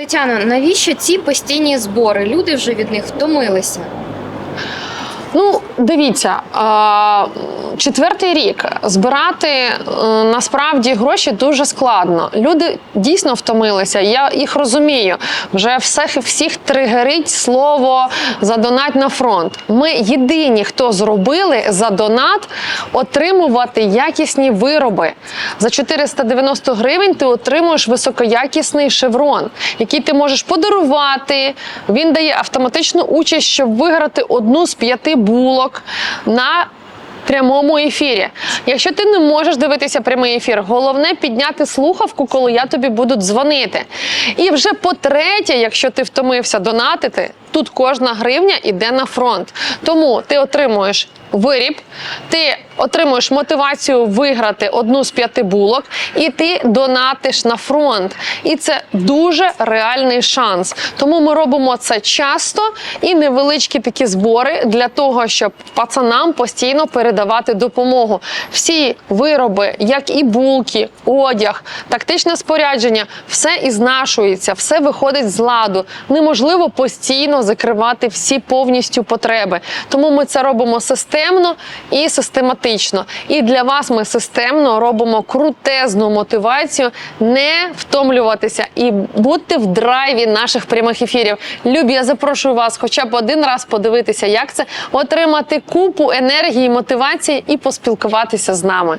Тетяна, навіщо ці постійні збори? Люди вже від них втомилися. Ну, дивіться, четвертий рік збирати е, насправді гроші дуже складно. Люди дійсно втомилися. Я їх розумію. Вже всіх, всіх тригерить слово задонать на фронт. Ми єдині, хто зробили за донат отримувати якісні вироби. За 490 гривень ти отримуєш високоякісний шеврон, який ти можеш подарувати. Він дає автоматичну участь, щоб виграти одну з п'яти булок на прямому ефірі. Якщо ти не можеш дивитися прямий ефір, головне підняти слухавку, коли я тобі буду дзвонити. І вже по-третє, якщо ти втомився донатити, тут кожна гривня йде на фронт. Тому ти отримуєш виріб, ти отримуєш мотивацію виграти одну з п'яти булок, і ти донатиш на фронт. І це дуже реальний шанс. Тому ми робимо це часто і невеличкі такі збори для того, щоб пацанам постійно передавати допомогу. Всі вироби, як і булки, одяг, тактичне спорядження, все ізнашується, все виходить з ладу. Неможливо постійно закривати всі повністю потреби. Тому ми це робимо системно і систематично. І для вас ми системно робимо крутезну мотивацію не втомлюватися і бути в драйві наших прямих ефірів. Любі, я запрошую вас хоча б один раз подивитися, як це отримати купу енергії, мотивації і поспілкуватися з нами.